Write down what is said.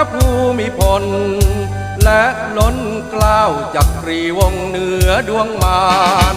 ระภูมิพล และล้นกล้าวจักรีวงเหนือดวงมาร